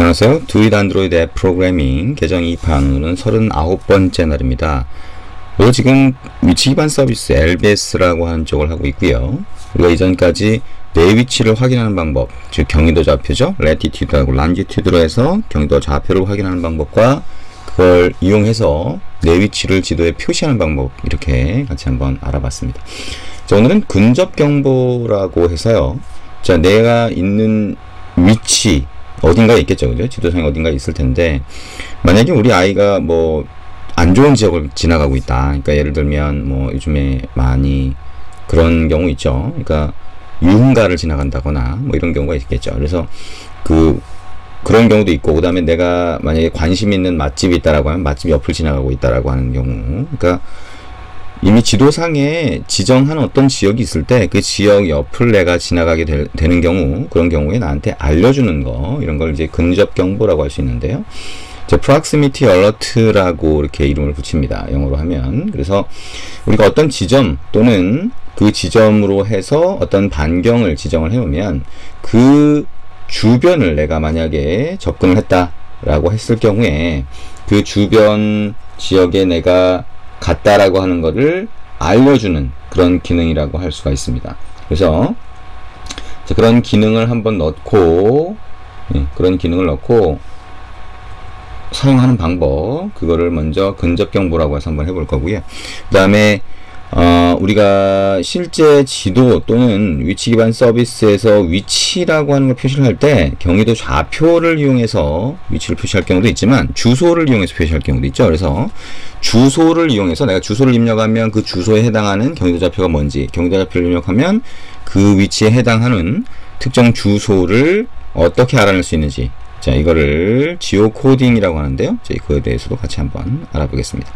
안녕하세요. 두잇 안드로이드 앱 프로그래밍 계정 2판 오늘은 39번째 날입니다. 오늘 지금 위치 기반 서비스 LBS라고 하는 쪽을 하고 있고요. 우리가 이전까지 내 위치를 확인하는 방법, 즉 경위도 좌표죠. 레티튜드하고 란지튜드로 해서 경위도 좌표를 확인하는 방법과 그걸 이용해서 내 위치를 지도에 표시하는 방법 이렇게 같이 한번 알아봤습니다. 자, 오늘은 근접 경보라고 해서요. 자, 내가 있는 위치 어딘가에 있겠죠. 그죠? 지도상에 어딘가에 있을 텐데, 만약에 우리 아이가 뭐, 안 좋은 지역을 지나가고 있다. 그러니까 예를 들면, 뭐, 요즘에 많이 그런 경우 있죠. 그러니까, 유흥가를 지나간다거나, 뭐, 이런 경우가 있겠죠. 그래서, 그, 그런 경우도 있고, 그 다음에 내가 만약에 관심 있는 맛집이 있다라고 하면 맛집 옆을 지나가고 있다라고 하는 경우. 그러니까, 이미 지도상에 지정한 어떤 지역이 있을 때 그 지역 옆을 내가 지나가게 되, 는 경우 그런 경우에 나한테 알려주는 거 이런 걸 이제 근접 경보라고 할 수 있는데요. 자, proximity alert라고 이렇게 이름을 붙입니다. 영어로 하면. 그래서 우리가 어떤 지점 또는 그 지점으로 해서 어떤 반경을 지정을 해오면 그 주변을 내가 만약에 접근을 했다라고 했을 경우에 그 주변 지역에 내가 같다라고 하는 것을 알려주는 그런 기능이라고 할 수가 있습니다. 그래서 그런 기능을 한번 넣고 예, 그런 기능을 넣고 사용하는 방법 그거를 먼저 근접 경보라고 해서 한번 해볼 거고요. 그 다음에 어, 우리가 실제 지도 또는 위치 기반 서비스에서 위치라고 하는 걸 표시를 할 때 경위도 좌표를 이용해서 위치를 표시할 경우도 있지만 주소를 이용해서 표시할 경우도 있죠. 그래서 주소를 이용해서 내가 주소를 입력하면 그 주소에 해당하는 경위도 좌표가 뭔지 경위도 좌표를 입력하면 그 위치에 해당하는 특정 주소를 어떻게 알아낼 수 있는지 자 이거를 지오 코딩이라고 하는데요. 자, 그거에 대해서도 같이 한번 알아보겠습니다.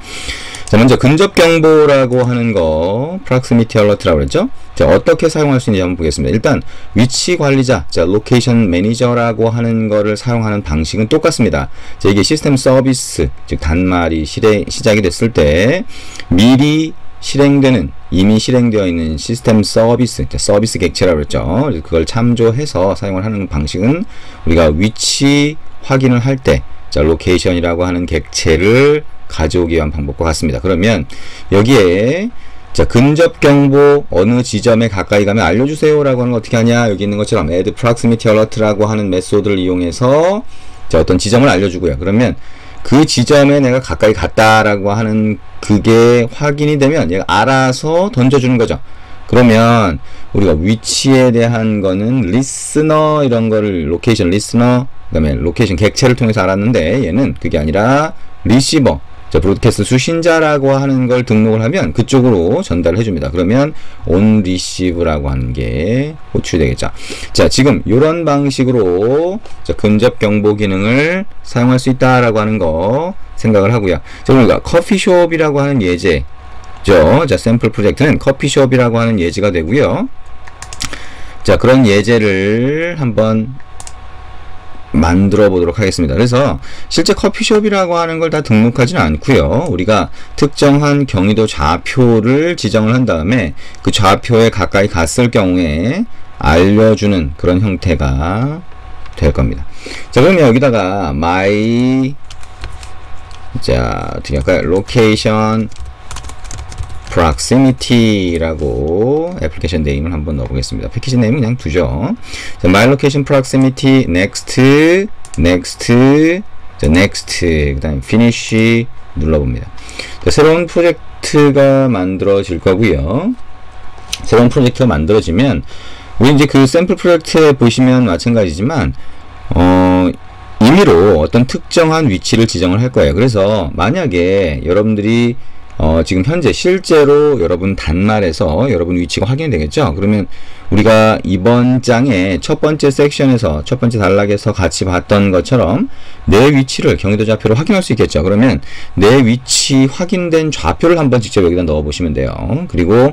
자, 먼저 근접 경보라고 하는 거 proximity alert라고 그랬죠? 자, 어떻게 사용할 수 있는지 한번 보겠습니다. 일단 위치 관리자, 자, location manager라고 하는 거를 사용하는 방식은 똑같습니다. 자, 이게 시스템 서비스, 즉 단말이 실행, 시작이 됐을 때 미리 실행되는 이미 실행되어 있는 시스템 서비스, 서비스 객체라고 그랬죠. 그걸 참조해서 사용을 하는 방식은 우리가 위치 확인을 할 때, 자, 로케이션이라고 하는 객체를 가져오기 위한 방법과 같습니다. 그러면 여기에 자 근접 경보 어느 지점에 가까이 가면 알려주세요라고 하는 거 어떻게 하냐 여기 있는 것처럼 add proximity alert라고 하는 메소드를 이용해서 자 어떤 지점을 알려주고요. 그러면 그 지점에 내가 가까이 갔다라고 하는 그게 확인이 되면 얘가 알아서 던져주는 거죠. 그러면 우리가 위치에 대한 거는 리스너 이런 거를 로케이션 리스너 그다음에 로케이션 객체를 통해서 알았는데 얘는 그게 아니라 리시버 자, 브로드캐스트 수신자라고 하는 걸 등록을 하면 그쪽으로 전달을 해줍니다. 그러면 on receive라고 하는 게 호출이 되겠죠. 자, 지금 이런 방식으로 자, 근접 경보 기능을 사용할 수 있다라고 하는 거 생각을 하고요. 자, 그러니까 커피숍이라고 하는 예제 죠. 자, 샘플 프로젝트는 커피숍이라고 하는 예제가 되고요. 자, 그런 예제를 한번 만들어 보도록 하겠습니다. 그래서 실제 커피숍이라고 하는 걸 다 등록하지는 않고요. 우리가 특정한 경위도 좌표를 지정을 한 다음에 그 좌표에 가까이 갔을 경우에 알려주는 그런 형태가 될 겁니다. 자, 그러면 여기다가 my 자, 어떻게 할까요? location proximity라고 애플리케이션 네임을 한번 넣어보겠습니다. 패키지 네임은 그냥 두죠. 자, my location proximity next next 자, next 그다음 finish 눌러봅니다. 자, 새로운 프로젝트가 만들어질 거고요. 새로운 프로젝트가 만들어지면 우리 이제 그 샘플 프로젝트에 보시면 마찬가지지만 어 임의로 어떤 특정한 위치를 지정을 할 거예요. 그래서 만약에 여러분들이 어, 지금 현재 실제로 여러분 단말에서 여러분 위치가 확인이 되겠죠? 그러면 우리가 이번 장의 첫 번째 섹션에서 첫 번째 단락에서 같이 봤던 것처럼 내 위치를 경기도 좌표로 확인할 수 있겠죠? 그러면 내 위치 확인된 좌표를 한번 직접 여기다 넣어 보시면 돼요. 그리고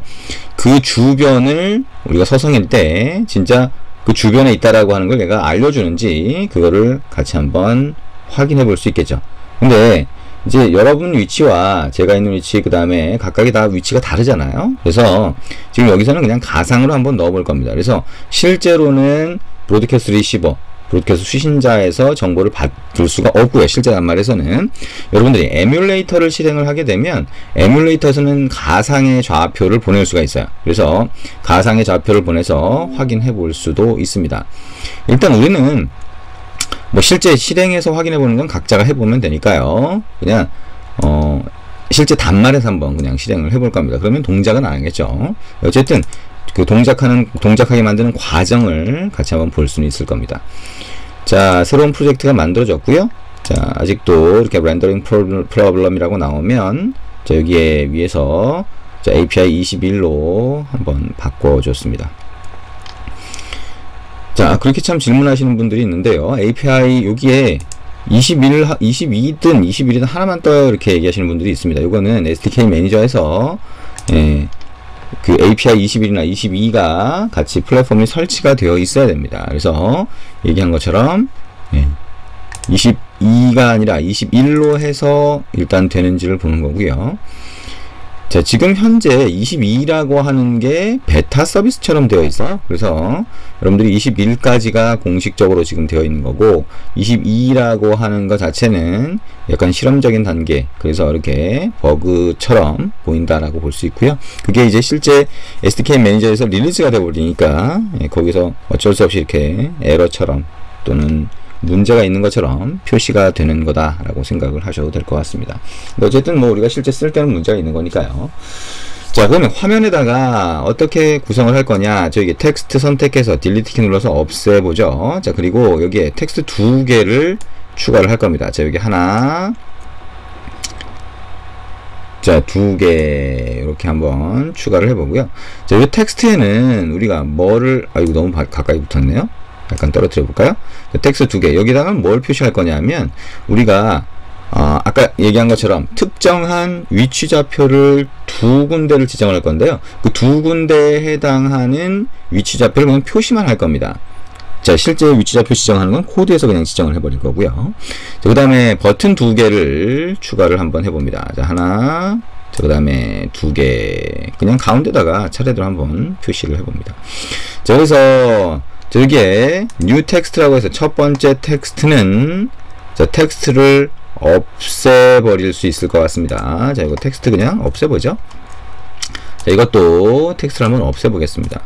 그 주변을 우리가 서성일 때 진짜 그 주변에 있다라고 하는 걸 내가 알려주는지 그거를 같이 한번 확인해 볼 수 있겠죠. 근데 이제 여러분 위치와 제가 있는 위치 그 다음에 각각이 다 위치가 다르잖아요 그래서 지금 여기서는 그냥 가상으로 한번 넣어 볼 겁니다 그래서 실제로는 브로드캐스트 리시버 브로드캐스트 수신자에서 정보를 받을 수가 없고요. 실제 단말에서는 여러분들이 에뮬레이터를 실행을 하게 되면 에뮬레이터에서는 가상의 좌표를 보낼 수가 있어요. 그래서 가상의 좌표를 보내서 확인해 볼 수도 있습니다. 일단 우리는 뭐 실제 실행해서 확인해 보는 건 각자가 해보면 되니까요. 그냥 어 실제 단말에서 한번 그냥 실행을 해볼 겁니다. 그러면 동작은 안 하겠죠. 어쨌든 그 동작하는 동작하게 만드는 과정을 같이 한번 볼 수는 있을 겁니다. 자, 새로운 프로젝트가 만들어졌고요. 자, 아직도 이렇게 렌더링 프로블럼이라고 나오면 자, 여기에 위에서 자, API 21로 한번 바꿔줬습니다. 자, 그렇게 참 질문하시는 분들이 있는데요. API 여기에 21, 22든 21이든 하나만 떠요. 이렇게 얘기하시는 분들이 있습니다. 이거는 SDK 매니저에서 예, 그 API 21이나 22가 같이 플랫폼이 설치가 되어 있어야 됩니다. 그래서 얘기한 것처럼 예, 22가 아니라 21로 해서 일단 되는지를 보는 거고요. 자, 지금 현재 22라고 하는 게 베타 서비스처럼 되어 있어요. 그래서 여러분들이 21까지가 공식적으로 지금 되어 있는 거고 22라고 하는 것 자체는 약간 실험적인 단계. 그래서 이렇게 버그처럼 보인다라고 볼 수 있고요. 그게 이제 실제 SDK 매니저에서 릴리즈가 되어 버리니까 예, 거기서 어쩔 수 없이 이렇게 에러처럼 또는 문제가 있는 것처럼 표시가 되는 거다라고 생각을 하셔도 될 것 같습니다. 어쨌든 뭐 우리가 실제 쓸 때는 문제가 있는 거니까요. 자 그러면 화면에다가 어떻게 구성을 할 거냐? 저기 텍스트 선택해서 딜리트 키 눌러서 없애보죠. 자 그리고 여기에 텍스트 두 개를 추가를 할 겁니다. 자 여기 하나. 자 두 개 이렇게 한번 추가를 해보고요. 자 이 텍스트에는 우리가 뭐를 아 이거 너무 가까이 붙었네요 약간 떨어뜨려 볼까요? 텍스트 두 개. 여기다가 뭘 표시할 거냐면 우리가 어, 아까 얘기한 것처럼 특정한 위치 좌표를 두 군데를 지정할 건데요. 그 두 군데에 해당하는 위치 좌표를 그냥 표시만 할 겁니다. 자, 실제 위치 좌표 지정하는 건 코드에서 그냥 지정을 해버릴 거고요. 그 다음에 버튼 두 개를 추가를 한번 해봅니다. 자, 하나, 그 다음에 두 개, 그냥 가운데다가 차례대로 한번 표시를 해봅니다. 자, 그래서 저기에 new text라고 해서 첫 번째 텍스트는 자, 텍스트를 없애버릴 수 있을 것 같습니다. 자, 이거 텍스트 그냥 없애보죠. 자, 이것도 텍스트를 한번 없애보겠습니다.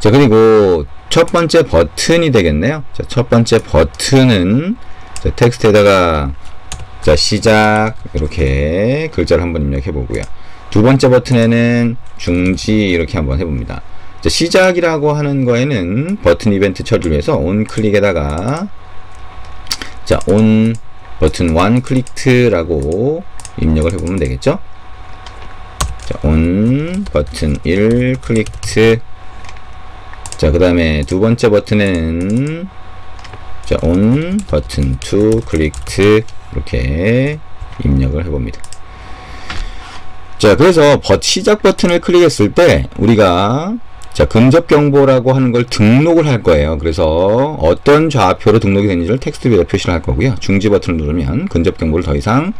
자, 그리고 첫 번째 버튼이 되겠네요. 자, 첫 번째 버튼은 자, 텍스트에다가 자, 시작 이렇게 글자를 한번 입력해 보고요. 두 번째 버튼에는 중지 이렇게 한번 해봅니다. 자, 시작이라고 하는 거에는 버튼 이벤트 처리를 위해서 온 클릭에다가 자, 온 버튼 원 클릭트라고 입력을 해보면 되겠죠? 자, 온 버튼 1 클릭트 자, 그 다음에 두 번째 버튼에는 자, 온 버튼 2 클릭트 이렇게 입력을 해봅니다. 자, 그래서 버, 시작 버튼을 클릭했을 때 우리가 자, 근접 경보라고 하는 걸 등록을 할 거예요. 그래서 어떤 좌표로 등록이 되는지를 텍스트 위에 표시를 할 거고요. 중지 버튼을 누르면 근접 경보를 더 이상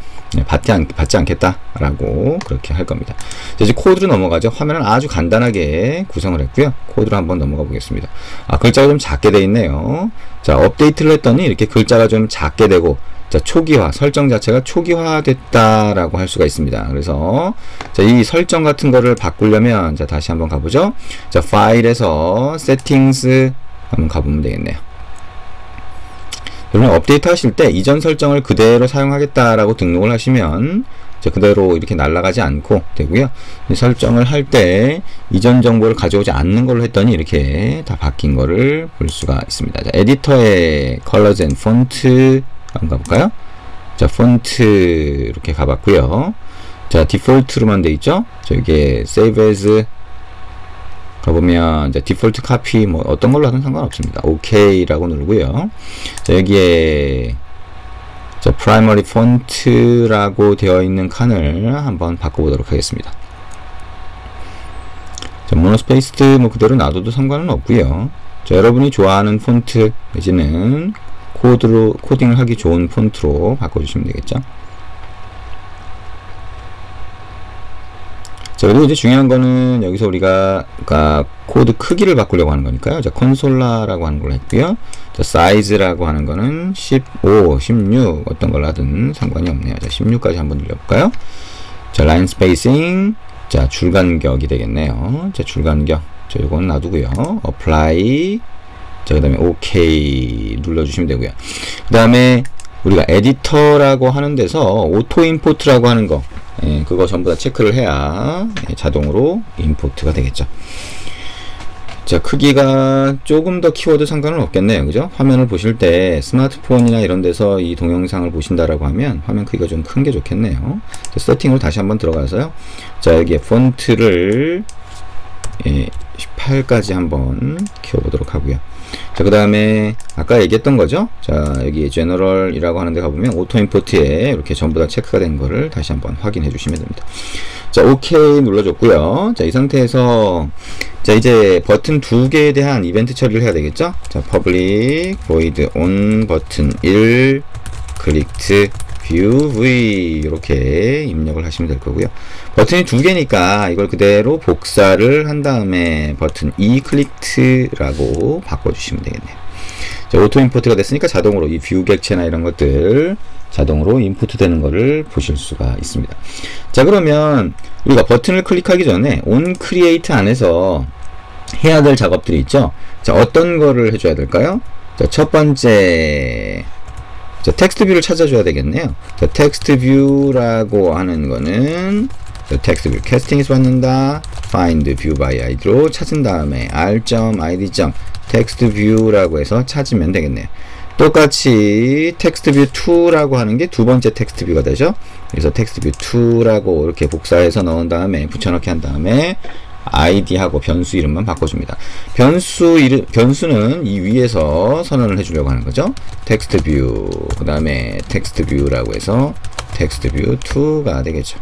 받지, 않, 받지 않겠다라고 그렇게 할 겁니다. 자, 이제 코드로 넘어가죠. 화면은 아주 간단하게 구성을 했고요. 코드로 한번 넘어가 보겠습니다. 아, 글자가 좀 작게 돼 있네요. 자, 업데이트를 했더니 이렇게 글자가 좀 작게 되고 자, 초기화, 설정 자체가 초기화됐다라고 할 수가 있습니다. 그래서 자, 이 설정 같은 거를 바꾸려면 자, 다시 한번 가보죠. 자, 파일에서 세팅스 한번 가보면 되겠네요. 그러면 업데이트 하실 때 이전 설정을 그대로 사용하겠다라고 등록을 하시면 자, 그대로 이렇게 날아가지 않고 되고요. 설정을 할 때 이전 정보를 가져오지 않는 걸로 했더니 이렇게 다 바뀐 거를 볼 수가 있습니다. 자, 에디터의 컬러즈 앤 폰트 한번 가볼까요? 자, 폰트 이렇게 가봤고요. 자, 디폴트로만 돼 있죠? 저기 save as 가보면 이제 디폴트 카피 뭐 어떤 걸로 하든 상관없습니다. OK라고 누르고요. 자, 여기에 자, primary font라고 되어 있는 칸을 한번 바꿔보도록 하겠습니다. 자, 모노스페이스드 뭐 그대로 놔둬도 상관은 없고요. 자, 여러분이 좋아하는 폰트 내지는 코드로 코딩을 하기 좋은 폰트로 바꿔주시면 되겠죠. 자, 그리고 이제 중요한 거는 여기서 우리가 그러니까 코드 크기를 바꾸려고 하는 거니까요. 자, 콘솔라라고 하는 걸로 했고요. 자, 사이즈라고 하는 거는 15, 16 어떤 걸 하든 상관이 없네요. 자, 16까지 한번 늘려볼까요? 자, 라인 스페이싱. 자, 줄간격이 되겠네요. 자, 줄간격. 자, 요거는 놔두고요. 어플라이. 자, 그 다음에 OK 눌러주시면 되고요. 그 다음에 우리가 에디터라고 하는 데서 오토 임포트라고 하는 거 예, 그거 전부 다 체크를 해야 예, 자동으로 임포트가 되겠죠. 자, 크기가 조금 더 키워도 상관은 없겠네요. 그죠? 화면을 보실 때 스마트폰이나 이런 데서 이 동영상을 보신다라고 하면 화면 크기가 좀 큰 게 좋겠네요. 자, 세팅으로 다시 한번 들어가서요. 자, 여기에 폰트를 예, 18까지 한번 키워보도록 하고요. 자, 그 다음에 아까 얘기했던 거죠. 자, 여기 제너럴이라고 하는 데 가보면 오토 임포트에 이렇게 전부 다 체크가 된 거를 다시 한번 확인해 주시면 됩니다. 자, OK 눌러줬고요. 자, 이 상태에서 자, 이제 버튼 두 개에 대한 이벤트 처리를 해야 되겠죠? 자, public void on 버튼 1클 view v 이렇게 입력을 하시면 될 거고요. 버튼이 두 개니까 이걸 그대로 복사를 한 다음에 버튼 E 클릭트라고 바꿔주시면 되겠네요. 자, 오토 임포트가 됐으니까 자동으로 이 뷰 객체나 이런 것들 자동으로 인풋 되는 것을 보실 수가 있습니다. 자, 그러면 우리가 버튼을 클릭하기 전에 on create 안에서 해야 될 작업들이 있죠. 자, 어떤 거를 해줘야 될까요? 자, 첫 번째 자, 텍스트 뷰를 찾아줘야 되겠네요. 자, 텍스트 뷰라고 하는 거는 자, 텍스트 뷰 캐스팅에서 받는다. find view by id로 찾은 다음에 r.id. 텍스트 뷰라고 해서 찾으면 되겠네요. 똑같이 텍스트 뷰 2라고 하는 게 두 번째 텍스트 뷰가 되죠. 그래서 텍스트 뷰 2라고 이렇게 복사해서 넣은 다음에 붙여넣기 한 다음에 id하고 변수 이름만 바꿔줍니다. 변수 이름, 변수는 이 위에서 선언을 해주려고 하는 거죠. 텍스트 뷰, 그 다음에 텍스트 뷰라고 해서 텍스트 뷰 2가 되겠죠.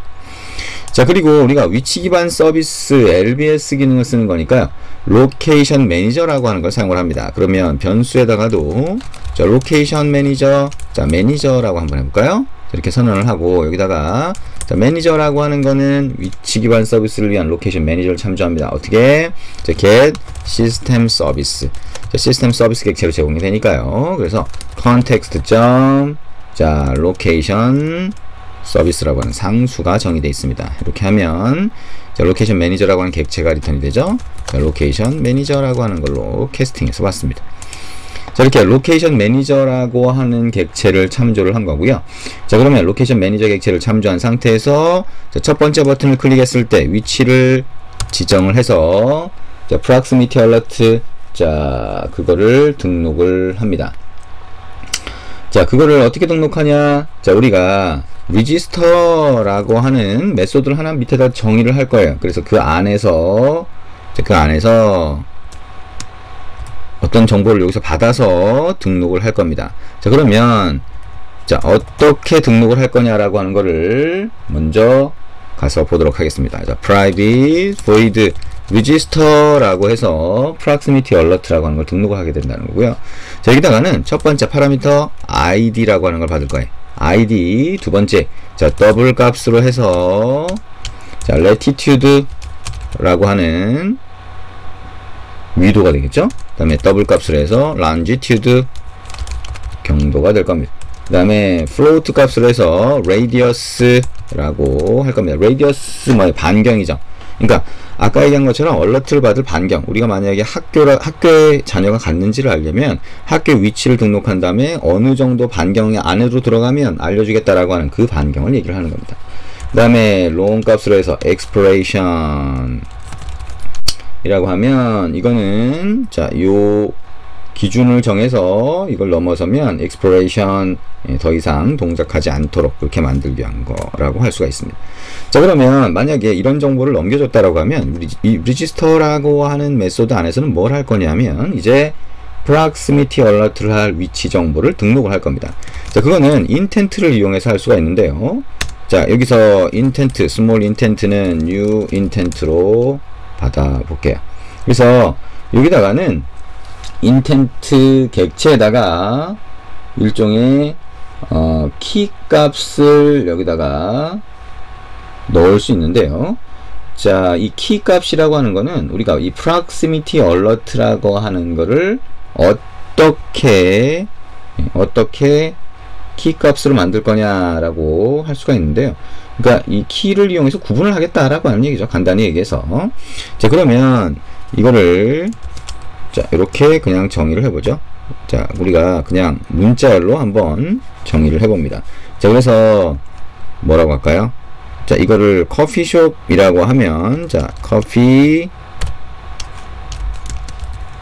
자, 그리고 우리가 위치 기반 서비스 LBS 기능을 쓰는 거니까요. 로케이션 매니저라고 하는 걸 사용을 합니다. 그러면 변수에다가도 자, 로케이션 매니저, 자, 매니저라고 한번 해볼까요? 이렇게 선언을 하고 여기다가 자, 매니저라고 하는 거는 위치 기반 서비스를 위한 로케이션 매니저를 참조합니다. 어떻게? 자, get system service. 자, 시스템 서비스 객체로 제공이 되니까요. 그래서 context 점 자, 로케이션 서비스라고 하는 상수가 정의되어 있습니다. 이렇게 하면 자, 로케이션 매니저라고 하는 객체가 리턴이 되죠. 자, 로케이션 매니저라고 하는 걸로 캐스팅해서 봤습니다. 자 이렇게 로케이션 매니저라고 하는 객체를 참조를 한 거고요. 자 그러면 로케이션 매니저 객체를 참조한 상태에서 첫 번째 버튼을 클릭했을 때 위치를 지정을 해서 자 proximity alert 자 그거를 등록을 합니다. 자 그거를 어떻게 등록하냐? 자 우리가 register라고 하는 메소드를 하나 밑에다 정의를 할 거예요. 그래서 그 안에서 그 안에서 어떤 정보를 여기서 받아서 등록을 할 겁니다. 자, 그러면 자, 어떻게 등록을 할 거냐라고 하는 거를 먼저 가서 보도록 하겠습니다. 자, private void register라고 해서 proximity alert라고 하는 걸 등록을 하게 된다는 거고요. 자, 여기다가는 첫 번째 파라미터 id라고 하는 걸 받을 거예요. id 두 번째 자, 더블 값으로 해서 자, latitude라고 하는 위도가 되겠죠? 그 다음에 더블 값을 해서 longitude 경도가 될 겁니다. 그 다음에 float 값을 해서 radius라고 할 겁니다. radius 뭐 반경이죠. 그러니까 아까 얘기한 것처럼 얼러트를 받을 반경 우리가 만약에 학교라, 학교에 자녀가 갔는지를 알려면 학교 위치를 등록한 다음에 어느 정도 반경 안으로 들어가면 알려주겠다라고 하는 그 반경을 얘기를 하는 겁니다. 그 다음에 long 값으로 해서 expiration 이라고 하면 이거는 자요 기준을 정해서 이걸 넘어서면 exploration 예, 더 이상 동작하지 않도록 그렇게 만들기 위한 거라고 할 수가 있습니다. 자 그러면 만약에 이런 정보를 넘겨줬다라고 하면 이 register라고 하는 메소드 안에서는 뭘 할 거냐면 이제 proximity alert를 할 위치 정보를 등록을 할 겁니다. 자 그거는 intent를 이용해서 할 수가 있는데요. 자 여기서 intent, small intent는 new intent로 받아 볼게요. 그래서 여기다가는 인텐트 객체에다가 일종의 어, 키 값을 여기다가 넣을 수 있는데요. 자, 이 키 값이라고 하는 거는 우리가 이 proximity alert라고 하는 거를 어떻게 어떻게 키 값으로 만들 거냐라고 할 수가 있는데요. 그러니까 이 키를 이용해서 구분을 하겠다라고 하는 얘기죠. 간단히 얘기해서. 자, 그러면 이거를 자, 이렇게 그냥 정의를 해보죠. 자, 우리가 그냥 문자열로 한번 정의를 해봅니다. 자, 그래서 뭐라고 할까요? 자, 이거를 커피숍이라고 하면 자, 커피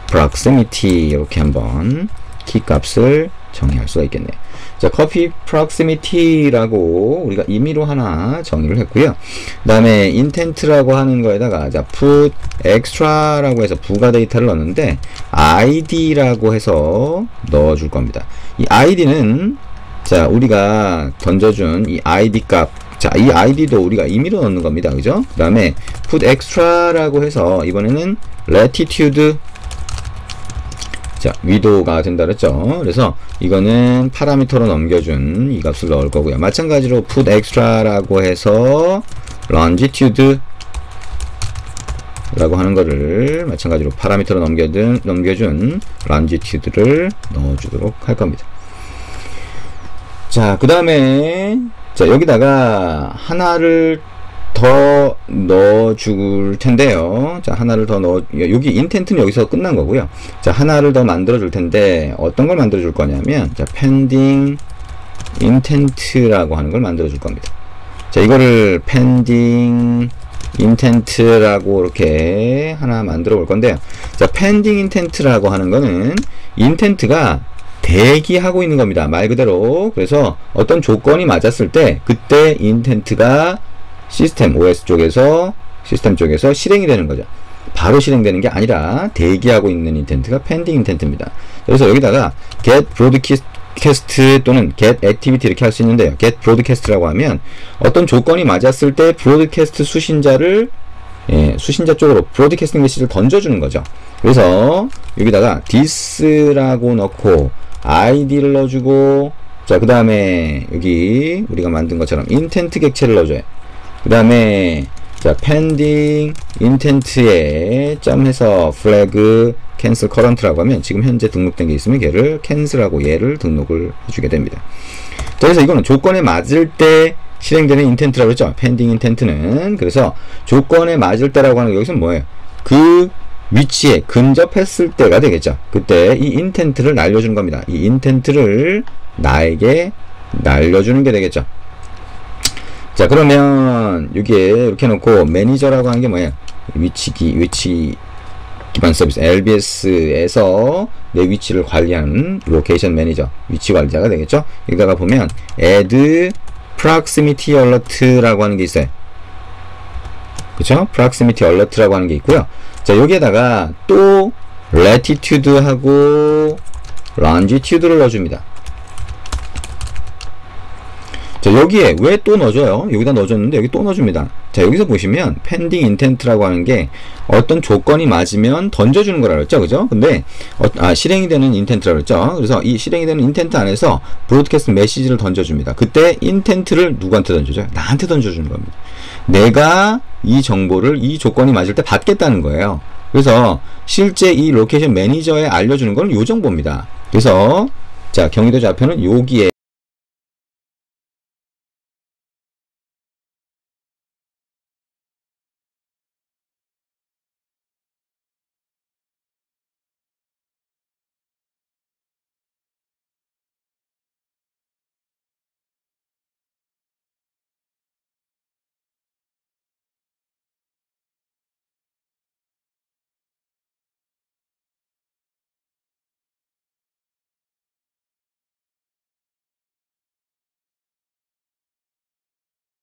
proximity 이렇게 한번 키 값을 정의할 수가 있겠네요. 자, 커피 proximity라고 우리가 임의로 하나 정의를 했고요. 그 다음에 intent라고 하는 거에다가 자, put extra라고 해서 부가 데이터를 넣었는데 id라고 해서 넣어 줄 겁니다. 이 id는 자, 우리가 던져준 이 id 값 자, 이 id도 우리가 임의로 넣는 겁니다. 그죠? 그 다음에 put extra라고 해서 이번에는 latitude 자, 위도가 된다 그랬죠. 그래서 이거는 파라미터로 넘겨준 이 값을 넣을 거고요. 마찬가지로 put extra라고 해서 longitude 라고 하는 거를 마찬가지로 파라미터로 넘겨준, 넘겨준 longitude를 넣어주도록 할 겁니다. 자, 그 다음에 자, 여기다가 하나를 더 넣어 줄 텐데요. 자, 하나를 더 넣어, 여기 인텐트는 여기서 끝난 거고요. 자, 하나를 더 만들어 줄 텐데, 어떤 걸 만들어 줄 거냐면, 자, pending intent라고 하는 걸 만들어 줄 겁니다. 자, 이거를 pending intent라고 이렇게 하나 만들어 볼 건데요. 자, pending intent라고 하는 거는, intent가 대기하고 있는 겁니다. 말 그대로. 그래서 어떤 조건이 맞았을 때, 그때 intent가 시스템 OS 쪽에서 시스템 쪽에서 실행이 되는 거죠. 바로 실행되는 게 아니라 대기하고 있는 인텐트가 펜딩 인텐트입니다. 그래서 여기다가 get broadcast 또는 get activity 이렇게 할 수 있는데요. get broadcast라고 하면 어떤 조건이 맞았을 때 broadcast 수신자를 예, 수신자 쪽으로 브로드캐스팅 메시지를 던져주는 거죠. 그래서 여기다가 this라고 넣고 id를 넣어주고 자 그 다음에 여기 우리가 만든 것처럼 인텐트 객체를 넣어줘요. 그 다음에 자 pending intent에 점해서 flag cancel current라고 하면 지금 현재 등록된 게 있으면 얘를 cancel하고 얘를 등록을 해주게 됩니다. 자, 그래서 이거는 조건에 맞을 때 실행되는 intent라고 했죠. pending intent는 그래서 조건에 맞을 때라고 하는 게 여기서 뭐예요? 그 위치에 근접했을 때가 되겠죠. 그때 이 intent를 날려주는 겁니다. 이 intent를 나에게 날려주는 게 되겠죠. 자 그러면 여기에 이렇게 놓고 매니저라고 하는 게 뭐예요? 위치기 위치 기반 서비스 LBS에서 내 위치를 관리하는 로케이션 매니저 위치 관리자가 되겠죠? 여기다가 보면 add proximity alert라고 하는 게 있어요. 그쵸? proximity alert라고 하는 게 있고요. 자 여기에다가 또 latitude하고 longitude를 넣어줍니다. 자 여기에 왜 또 넣어줘요? 여기다 넣어줬는데 여기 또 넣어줍니다. 자 여기서 보시면 pending intent라고 하는 게 어떤 조건이 맞으면 던져주는 거라 그랬죠? 그죠? 근데 어, 아, 실행이 되는 intent라고 그랬죠? 그래서 이 실행이 되는 intent 안에서 브로드캐스트 메시지를 던져줍니다. 그때 intent를 누구한테 던져줘요? 나한테 던져주는 겁니다. 내가 이 정보를 이 조건이 맞을 때 받겠다는 거예요. 그래서 실제 이 로케이션 매니저에 알려주는 건이 정보입니다. 그래서 자 경기도 좌표는 여기에